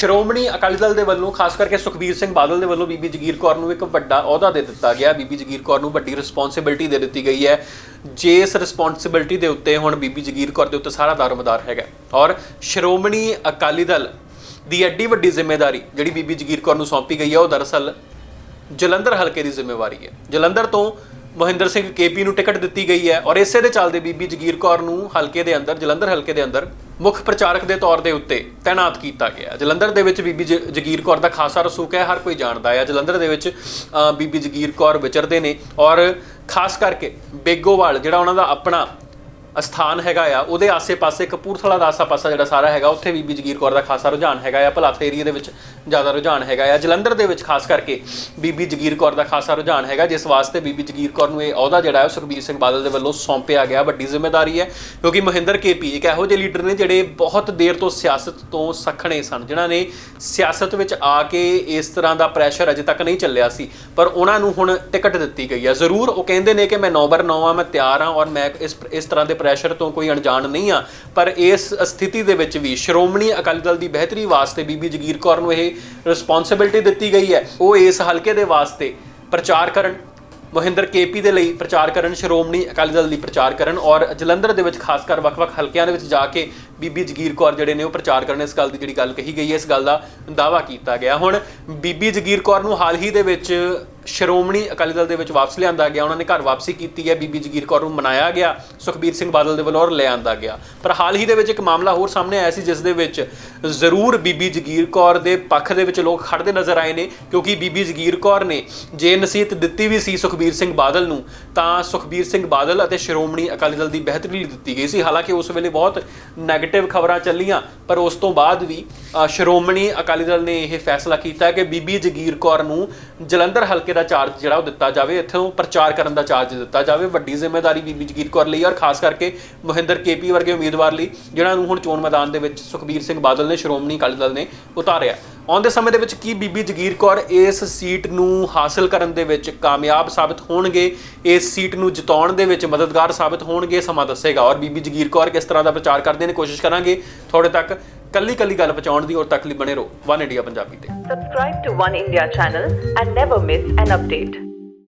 ਸ਼੍ਰੋਮਣੀ ਅਕਾਲੀ ਦਲ ਦੇ ਵੱਲੋਂ, ਖਾਸ ਕਰਕੇ ਸੁਖਬੀਰ ਸਿੰਘ ਬਾਦਲ ਦੇ ਵੱਲੋਂ ਬੀਬੀ ਜਗੀਰ ਕੌਰ ਨੂੰ ਇੱਕ ਵੱਡਾ ਅਹੁਦਾ ਦੇ ਦਿੱਤਾ ਗਿਆ। ਬੀਬੀ ਜਗੀਰ ਕੌਰ ਨੂੰ ਵੱਡੀ ਰਿਸਪੌਂਸਿਬਿਲਟੀ ਦੇ ਦਿੱਤੀ ਗਈ ਹੈ। ਜਿਸ ਰਿਸਪੌਂਸਿਬਿਲਟੀ ਦੇ ਉੱਤੇ ਹੁਣ ਬੀਬੀ ਜਗੀਰ ਕੌਰ ਦੇ ਉੱਤੇ ਸਾਰਾ ਦਾਰੋਮਦਾਰ ਹੈਗਾ। ਔਰ ਸ਼੍ਰੋਮਣੀ ਅਕਾਲੀ ਦਲ ਦੀ ਐਡੀ ਵੱਡੀ ਜ਼ਿੰਮੇਵਾਰੀ, ਜਿਹੜੀ ਬੀਬੀ ਜਗੀਰ ਕੌਰ ਨੂੰ ਸੌਂਪੀ ਗਈ ਹੈ, ਉਹ ਦਰਅਸਲ ਜਲੰਧਰ ਹਲਕੇ ਦੀ ਜ਼ਿੰਮੇਵਾਰੀ ਹੈ। ਜਲੰਧਰ ਤੋਂ ਮਹਿੰਦਰ ਸਿੰਘ ਕੇਪੀ ਨੂੰ ਟਿਕਟ ਦਿੱਤੀ ਗਈ ਹੈ ਔਰ ਇਸੇ ਦੇ ਚੱਲਦੇ ਬੀਬੀ ਜਗੀਰ ਕੌਰ ਨੂੰ ਹਲਕੇ ਦੇ ਅੰਦਰ, ਜਲੰਧਰ ਹਲਕੇ ਦੇ ਅੰਦਰ ਮੁੱਖ ਪ੍ਰਚਾਰਕ ਦੇ ਤੌਰ ਦੇ ਉੱਤੇ ਤਾਇਨਾਤ ਕੀਤਾ ਗਿਆ ਜਲੰਧਰ ਦੇ ਵਿੱਚ ਬੀਬੀ ਜ- ਜਗੀਰ ਕੌਰ ਦਾ ਖਾਸਾ ਰਸੂਖ ਹੈ, ਹਰ ਕੋਈ ਜਾਣਦਾ ਹੈ। ਜਲੰਧਰ ਦੇ ਵਿੱਚ ਬੀਬੀ ਜਗੀਰ ਕੌਰ ਵਿਚਰਦੇ ਨੇ ਔਰ ਖਾਸ ਕਰਕੇ ਬੇਗੋਵਾਲ ਜਿਹੜਾ ਉਹਨਾਂ ਦਾ ਆਪਣਾ ਅਸਥਾਨ ਹੈਗਾ ਆ, ਉਹਦੇ ਆਸੇ-ਪਾਸੇ ਕਪੂਰਥਲਾ ਦਾ ਆਸਾ-ਪਾਸਾ ਜਿਹੜਾ ਸਾਰਾ ਹੈਗਾ, ਉੱਥੇ ਬੀਬੀ ਜਗੀਰ ਕੌਰ ਦਾ ਖਾਸਾ ਰੁਝਾਨ ਹੈਗਾ ਆ ਭਲਾਥ ਏਰੀਆ ਦੇ ਵਿੱਚ ਜ਼ਿਆਦਾ ਰੁਝਾਨ ਹੈਗਾ ਆ। ਜਲੰਧਰ ਦੇ ਵਿੱਚ ਖਾਸ ਕਰਕੇ ਬੀਬੀ ਜਗੀਰ ਕੌਰ ਦਾ ਖਾਸਾ ਰੁਝਾਨ ਹੈਗਾ, ਜਿਸ ਵਾਸਤੇ ਬੀਬੀ ਜਗੀਰ ਕੌਰ ਨੂੰ ਇਹ ਅਹੁਦਾ ਜਿਹੜਾ ਹੈ, ਉਹ ਸੁਖਬੀਰ ਸਿੰਘ ਬਾਦਲ ਦੇ ਵੱਲੋਂ ਸੌਂਪਿਆ ਗਿਆ, ਵੱਡੀ ਜ਼ਿੰਮੇਵਾਰੀ ਹੈ, ਕਿਉਂਕਿ ਮਹਿੰਦਰ ਕੇਪੀ ਇੱਕ ਇਹੋ ਜਿਹੇ ਲੀਡਰ ਨੇ ਜਿਹੜੇ ਬਹੁਤ ਦੇਰ ਤੋਂ ਸਿਆਸਤ ਤੋਂ ਸਖਣੇ ਸਨ, ਜਿਨ੍ਹਾਂ ਨੇ ਸਿਆਸਤ ਵਿੱਚ ਆ ਕੇ ਇਸ ਤਰ੍ਹਾਂ ਦਾ ਪ੍ਰੈਸ਼ਰ ਅਜੇ ਤੱਕ ਨਹੀਂ ਚੱਲਿਆ ਸੀ, ਪਰ ਉਹਨਾਂ ਨੂੰ ਹੁਣ ਟਿਕਟ ਦਿੱਤੀ ਗਈ ਹੈ ਜ਼ਰੂਰ ਉਹ ਕਹਿੰਦੇ ਨੇ ਕਿ ਮੈਂ ਨੌਬਰ ਨੌ ਆ ਮੈਂ ਤਿਆਰ ਹਾਂ ਔਰ ਮੈਂ ਇਸ ਇਸ ਤਰ੍ਹਾਂ ਦੇ ਪ੍ਰੈਸ਼ਰ ਤੋਂ ਕੋਈ ਅਣਜਾਣ ਨਹੀਂ ਆ। ਪਰ ਇਸ ਸਥਿਤੀ ਦੇ ਵਿੱਚ ਵੀ ਸ਼੍ਰੋਮਣੀ ਅਕਾਲੀ ਦਲ ਦੀ ਬਿਹਤਰੀ ਵਾਸਤੇ ਬੀਬੀ ਜਗੀਰ ਕੌਰ ਨੂੰ ਇਹ ਰਿਸਪੌਂਸਿਬਿਲਟੀ ਦਿੱਤੀ ਗਈ ਹੈ। ਉਹ ਇਸ ਹਲਕੇ ਦੇ ਵਾਸਤੇ ਪ੍ਰਚਾਰ ਕਰਨ, ਮਹਿੰਦਰ ਕੇਪੀ ਦੇ ਲਈ ਪ੍ਰਚਾਰ ਕਰਨ, ਸ਼੍ਰੋਮਣੀ ਅਕਾਲੀ ਦਲ ਲਈ ਪ੍ਰਚਾਰ ਕਰਨ ਔਰ ਜਲੰਧਰ ਦੇ ਵਿੱਚ ਖਾਸ ਕਰ ਵੱਖ-ਵੱਖ ਹਲਕਿਆਂ ਦੇ ਵਿੱਚ ਜਾ ਕੇ ਬੀਬੀ ਜਗੀਰ ਕੌਰ ਜਿਹੜੇ ਨੇ ਉਹ ਪ੍ਰਚਾਰ ਕਰਨ ਇਸ ਗੱਲ ਦੀ ਜਿਹੜੀ ਗੱਲ ਕਹੀ ਗਈ ਹੈ। ਇਸ ਗੱਲ ਦਾ ਦਾਵਾ ਕੀਤਾ ਗਿਆ। ਹੁਣ ਬੀਬੀ ਜਗੀਰ ਕੌਰ ਨੂੰ ਹਾਲ ਹੀ ਦੇ ਵਿੱਚ ਸ਼੍ਰੋਮਣੀ ਅਕਾਲੀ ਦਲ ਦੇ ਵਿੱਚ ਵਾਪਸ ਲਿਆਂਦਾ ਗਿਆ। ਉਹਨਾਂ ਨੇ ਘਰ ਵਾਪਸੀ ਕੀਤੀ ਹੈ। ਬੀਬੀ ਜਗੀਰ ਕੌਰ ਨੂੰ ਮਨਾਇਆ ਗਿਆ। ਸੁਖਬੀਰ ਸਿੰਘ ਬਾਦਲ ਦੇ ਵੱਲੋਂ ਔਰ ਲੈ ਆਂਦਾ ਗਿਆ। ਪਰ ਹਾਲ ਹੀ ਦੇ ਵਿੱਚ ਇੱਕ ਮਾਮਲਾ ਹੋਰ ਸਾਹਮਣੇ ਆਇਆ ਸੀ, ਜਿਸ ਦੇ ਵਿੱਚ ਜ਼ਰੂਰ ਬੀਬੀ ਜਗੀਰ ਕੌਰ ਦੇ ਪੱਖ ਦੇ ਵਿੱਚ ਲੋਕ ਖੜਦੇ ਨਜ਼ਰ ਆਏ ਨੇ, ਕਿਉਂਕਿ ਬੀਬੀ ਜਗੀਰ ਕੌਰ ਨੇ ਜੇ ਨਸੀਹਤ ਦਿੱਤੀ ਵੀ ਸੀ ਸੁਖਬੀਰ ਸਿੰਘ ਬਾਦਲ ਨੂੰ, ਤਾਂ ਸੁਖਬੀਰ ਸਿੰਘ ਬਾਦਲ ਅਤੇ ਸ਼੍ਰੋਮਣੀ ਅਕਾਲੀ ਦਲ ਦੀ ਬਿਹਤਰੀ ਲਈ ਦਿੱਤੀ ਗਈ ਸੀ। ਹਾਲਾਂਕਿ ਉਸ ਵੇਲੇ ਬਹੁਤ ਨੈਗੇਟਿਵ ਖਬਰਾਂ ਚੱਲੀਆਂ, ਪਰ ਉਸ ਤੋਂ ਬਾਅਦ ਵੀ ਸ਼੍ਰੋਮਣੀ ਅਕਾਲੀ ਦਲ ਨੇ ਇਹ ਫੈਸਲਾ ਕੀਤਾ ਕਿ ਬੀਬੀ ਜਗੀਰ ਕੌਰ ਨੂੰ ਜਲੰਧਰ ਹਲਕੇ ਦਾ ਚਾਰਜ ਜਿਹੜਾ ਉਹ ਦਿੱਤਾ ਜਾਵੇ, ਇੱਥੋਂ ਪ੍ਰਚਾਰ ਕਰਨ ਦਾ ਚਾਰਜ ਦਿੱਤਾ ਜਾਵੇ, ਵੱਡੀ ਜ਼ਿੰਮੇਵਾਰੀ ਬੀਬੀ ਜਗੀਰ ਕੌਰ ਲਈ ਔਰ ਖਾਸ ਕਰਕੇ ਮਹਿੰਦਰ ਕੇਪੀ ਵਰਗੇ ਉਮੀਦਵਾਰ ਲਈ, ਜਿਹੜਾ ਨੂੰ ਹੁਣ ਚੋਣ ਮੈਦਾਨ ਦੇ ਵਿੱਚ ਸੁਖਬੀਰ ਸਿੰਘ ਬਾਦਲ ਨੇ, ਸ਼੍ਰੋਮਣੀ ਅਕਾਲੀ ਦਲ ਨੇ ਉਤਾਰਿਆ। ਆਉਂਦੇ ਸਮੇਂ ਦੇ ਵਿੱਚ ਕੀ ਬੀਬੀ ਜਗੀਰ ਕੌਰ ਇਸ ਸੀਟ ਨੂੰ ਹਾਸਲ ਕਰਨ ਦੇ ਵਿੱਚ ਕਾਮਯਾਬ ਸਾਬਤ ਹੋਣਗੇ, ਇਸ ਸੀਟ ਨੂੰ ਜਿਤਾਉਣ ਦੇ ਵਿੱਚ ਮਦਦਗਾਰ ਸਾਬਤ ਹੋਣਗੇ ਸਮਾਂ ਦੱਸੇਗਾ। ਔਰ ਬੀਬੀ ਜਗੀਰ ਕੌਰ ਕਿਸ ਤਰ੍ਹਾਂ ਦਾ ਪ੍ਰਚਾਰ ਕਰਦੇ ਨੇ, ਕੋਸ਼ਿਸ਼ ਕਰਾਂਗੇ ਤੁਹਾਡੇ ਤੱਕ। ਕੱਲੀ ਕੱਲੀ ਗੱਲ ਪਹੁੰਚਾਉਣ ਦੀ ਔਰ ਤੱਕ ਲਈ ਬਣੇ ਰਹੋ ਵਨ ਇੰਡੀਆ ਪੰਜਾਬੀ ਤੇ subscribe to one India channel and never miss an update